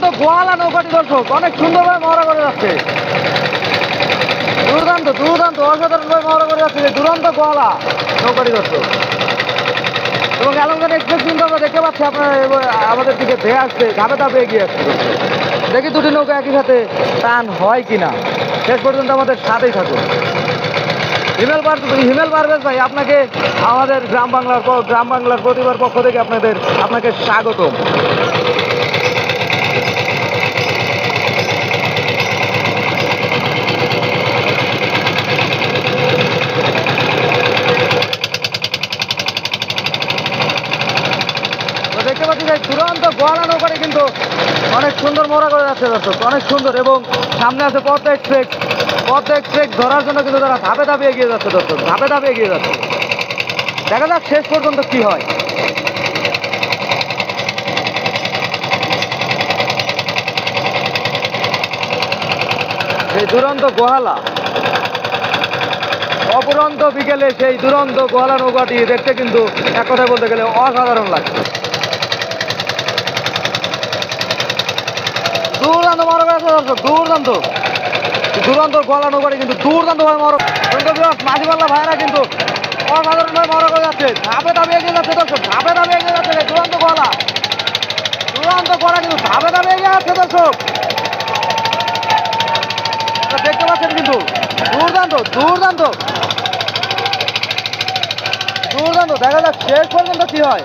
দুরন্ত গোয়ালা নৌকাটি দর্শক, অনেক সুন্দরভাবে মহড়া করে যাচ্ছে। দুর্দান্ত দুর্দান্ত, অসাধারণভাবে মহড়া করে যাচ্ছে এই দুরন্ত গোয়ালা নৌকাটি দর্শক। এবং এলঙ্গান এক্সপ্রেস কিন্তু আমরা দেখতে পাচ্ছি, আপনার আমাদের দিকে ধেয়ে আসছে, ধাপে ধাপে এগিয়ে আসছে। দেখি দুটি নৌকা একই সাথে টান হয় কিনা। শেষ পর্যন্ত আমাদের সাথেই থাকুন। হিমেল পার হিমেল পারভেজ ভাই, আপনাকে আমাদের গ্রাম বাংলার গ্রাম বাংলার প্রতিবার পক্ষ থেকে আপনাদের, আপনাকে স্বাগতম। তো দেখতে পাচ্ছি যে দুরন্ত গোয়ালা নৌকাটি কিন্তু অনেক সুন্দর মোড়া করে যাচ্ছে দর্শক, অনেক সুন্দর এবং সামনে আছে পদ্মা এক্সপ্রেস। পদ্মা এক্সপ্রেস ধরার জন্য কিন্তু তারা ধাপে ধাপে এগিয়ে যাচ্ছে দর্শক, ধাপে ধাপে এগিয়ে যাচ্ছে। দেখা যাক শেষ পর্যন্ত কি হয়। সেই দুরন্ত গোহালা, অপুরন্ত বিকেলে সেই দুরন্ত গোহালা নৌকাটি দেখতে কিন্তু এক কথায় বলতে গেলে অসাধারণ লাগছে। দুর্দান্ত মরক আছে দর্শক, দুর্দান্ত। দুরন্ত গোয়ালা নৌকাটি কিন্তু দুর্দান্ত ভাবে মরক মাঝিপাল্লা ভাইরা কিন্তু অসাধারণ ভাবে মরক হয়ে যাচ্ছে। ধাপে ধাপে এগিয়ে যাচ্ছে, দর্শক, ধাপে ধাপে এগিয়ে যাচ্ছে এই দুরন্ত গোয়ালা দুরন্ত গোয়ালা কিন্তু ধাপে ধাপে এগিয়ে যাচ্ছে, দর্শক। দেখতে পাচ্ছেন কিন্তু, দুর্দান্ত দুর্দান্ত। দুর্দান্ত, দেখা যাক শেষ পর্যন্ত কি হয়।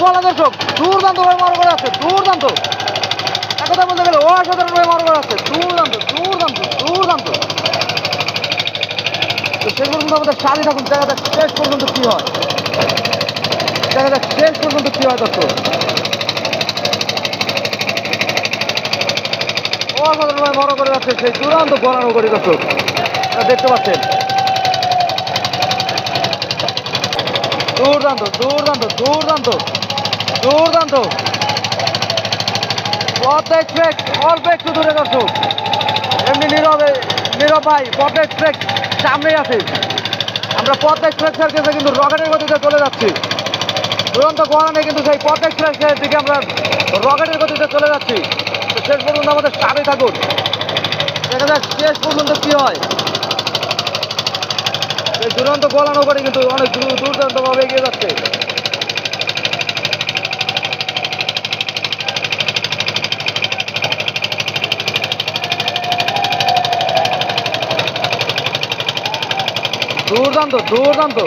গোয়ালা দর্শক, দুর্দান্ত ভাবে মনে করা যাচ্ছে দুর্দান্ত। এক বলতে গেলে অসাধারণ ভাবে মনে করা যাচ্ছে দুর্দান্ত দুর্দান্ত দুর্দান্ত। তো শেষ পর্যন্ত আমাদের সাথে থাকুন, দেখা শেষ পর্যন্ত কি হয়। দেখা শেষ পর্যন্ত কি হয় দর্শক। অসাধারণভাবে বড় করে যাচ্ছে সেই চূড়ান্ত গড়ানো করি দর্শক। দেখতে পাচ্ছেন। দুর্দান্ত দুর্দান্ত দুর্দান্ত। দুর্দান্ত। পথ এক্সপ্রেস অল্প একটু দূরে দর্শক। এমনি নীরবে নীরব ভাই পথ এক্সপ্রেস সামনেই আছে। আমরা পথ এক্সপ্রেসের কাছে কিন্তু রকেটের গতিতে চলে যাচ্ছি। দুরন্ত গোয়ানে কিন্তু সেই পথ এক্সপ্রেসের দিকে আমরা রকেটের গতিতে চলে যাচ্ছি। তো শেষ পর্যন্ত আমাদের সাথে থাকুন। দেখা যাক শেষ পর্যন্ত কি হয়। এই দুরন্ত গোলা নৌকাটি কিন্তু অনেক দূর, দুর্দান্তভাবে এগিয়ে যাচ্ছে। দুর্দান্ত দুর্দান্ত